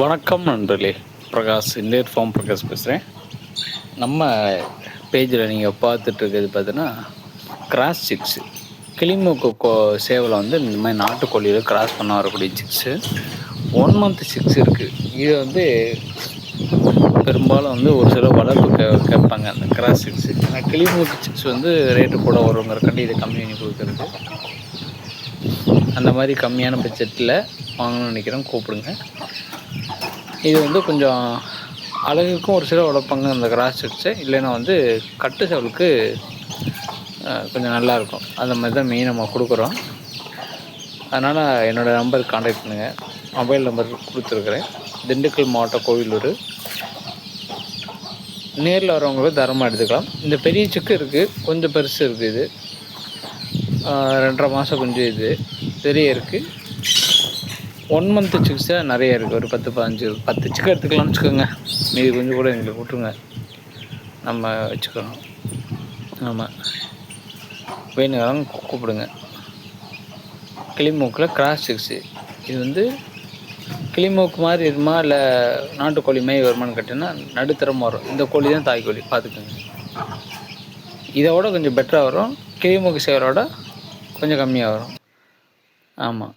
வணக்கம் நண்பர்களே. பிரகாஷ் இந்தியர் ஃபார்ம் பிரகாஷ் பேசுகிறேன் நம்ம பேஜில் நீங்கள் பார்த்துட்ருக்கிறது பார்த்தீங்கன்னா கிராஸ் சிக்ஸு கிளிமூக்கு கோ சேவலை வந்து இந்த மாதிரி நாட்டுக்கோழியில் கிராஸ் பண்ண வரக்கூடிய சிக்ஸு ஒன் மந்த் சிக்ஸ் இருக்குது இது வந்து பெரும்பாலும் வந்து ஒரு சில வளர்ப்பு கே கேட்பாங்க அந்த கிராஸ் சிக்ஸு ஆனால் கிளிமூக்கு சிக்ஸ் வந்து ரேட்டு கூட வருங்கிறக்காண்டி இதை கம்மி பண்ணி கொடுக்குறது. அந்த மாதிரி கம்மியான பட்ஜெட்டில் வாங்கணும்னு நினைக்கிறேன். கூப்பிடுங்க. இது வந்து கொஞ்சம் அழகுக்கும் ஒரு சில உழைப்பாங்க அந்த கிராஸ் செட்ஸை இல்லைன்னா வந்து கட்டு செவலுக்கு கொஞ்சம் நல்லாயிருக்கும் அந்த மாதிரி தான் மெயின் நம்ம கொடுக்குறோம். அதனால் என்னோடய நம்பருக்கு காண்டாக்ட் பண்ணுங்கள் மொபைல் நம்பர் கொடுத்துருக்குறேன். திண்டுக்கல் மாவட்டம் கோவிலூர். நேரில் வரவங்களுக்கு தரமாக எடுத்துக்கலாம். இந்த பெரிய சிக்கு இருக்குது கொஞ்சம் பெருசு இருக்குது இது. ரெண்டரை மாதம் கொஞ்சம் இது. பெரிய இருக்குது ஒன் மந்த்து சிக்ஸாக நிறைய இருக்குது ஒரு பத்து பதினஞ்சு பத்து சிக்கு எடுத்துக்கலாம்னு வச்சுக்கோங்க. மீதி கொஞ்சம் கூட எங்களுக்கு விட்டுருங்க. நம்ம வச்சுக்கணும். ஆமாம் வேணுங்கிறவங்க கூப்பிடுங்க. கிளிமூக்கில் கிராஸ் சிக்ஸு இது வந்து கிளிமூக்கு மாதிரி இருக்குமா? இல்லை நாட்டுக்கோழி மாதிரி வருமானு கேட்டிங்கன்னா நடுத்தரமாக வரும். இந்த கோழி தான் தாய்க்கோழி. பார்த்துக்கோங்க. இதோட கொஞ்சம் பெட்டராக வரும். கிளிமூக்கு சேவரோட கொஞ்சம் கம்மியாக வரும். ஆமாம்